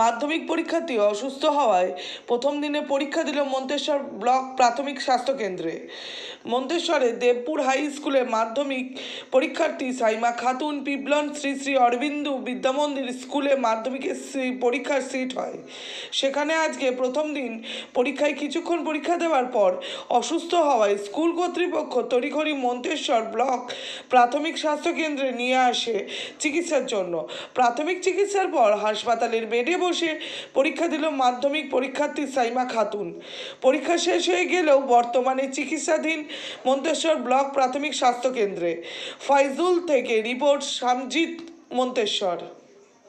মাধ্যমিক পরীক্ষার্থী অসুস্থ হওয়ায় প্রথম দিনে পরীক্ষা দিল মন্তেশ্বর ব্লক প্রাথমিক স্বাস্থ্য কেন্দ্রে। মন্তেশ্বরে দেবপুর হাই স্কুলে মাধ্যমিক পরীক্ষার্থী সাইমা খাতুন, পিবলন, শ্রী শ্রী অরবিন্দু বিদ্যামন্দির স্কুলে মাধ্যমিকের পরীক্ষার সিট হয়। সেখানে আজকে প্রথম দিন পরীক্ষায় কিছুক্ষণ পরীক্ষা দেওয়ার পর অসুস্থ হওয়ায় স্কুল কর্তৃপক্ষ তড়িঘড়ি মন্তেশ্বর ব্লক প্রাথমিক স্বাস্থ্য কেন্দ্রে নিয়ে আসে চিকিৎসার জন্য। প্রাথমিক চিকিৎসার পর হাসপাতালের বেডে বসে পরীক্ষা দিল মাধ্যমিক পরীক্ষার্থী সাইমা খাতুন। পরীক্ষা শেষ হয়ে গেলেও বর্তমানে চিকিৎসাধীন মন্তেশ্বর ব্লক প্রাথমিক স্বাস্থ্য ফাইজুল থেকে রিপোর্ট সামজিৎ মন্তেশ্বর।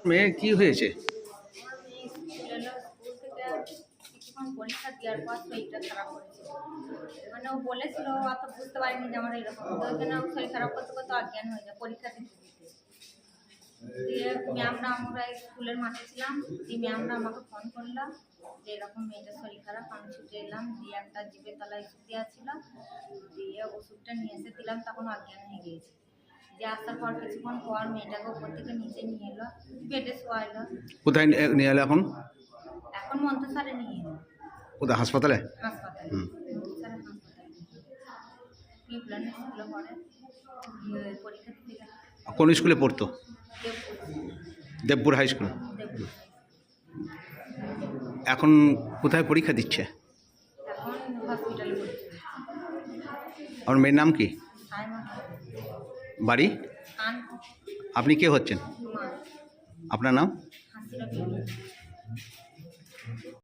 মেয়ে কি হয়েছে? পরীক্ষা দেওয়ার পর শরীরটা খারাপ করেছে মানে ও বলেছিল অত বুঝতে পারিনি যে আমার এরকম তো ওই জন্য ও শরীর খারাপ করতে করতে অজ্ঞান হয়ে যায় পরীক্ষা দিতে দিতে দিয়ে ম্যামরা আমরা স্কুলের মাঠে ছিলাম দিয়ে ম্যামরা আমাকে ফোন করলাম যে এরকম মেয়েটার শরীর খারাপ আমি ছুটে এলাম দিয়ে একটা জিভের তলায় ওষুধ দেওয়া ছিল দিয়ে ওষুধটা নিয়ে এসে দিলাম তখন অজ্ঞান হয়ে গিয়েছে যে আসার পর কিছুক্ষণ পর মেয়েটাকে উপর থেকে নিচে নিয়ে এলো বেডে শোয়াইলো কোথায় নিয়ে- এলো এখন? এখন মন্ত্রসারে নিয়ে এলো। কোথায় হাসপাতালে? কোন স্কুলে পড়তো? দেবপুর। Debpur high school. এখন কোথায় পরীক্ষা দিচ্ছে? এখন হসপিটালে আমার মেয়ের নাম কি? বাড়ি? আপনি কে হচ্ছেন? আপনার নাম?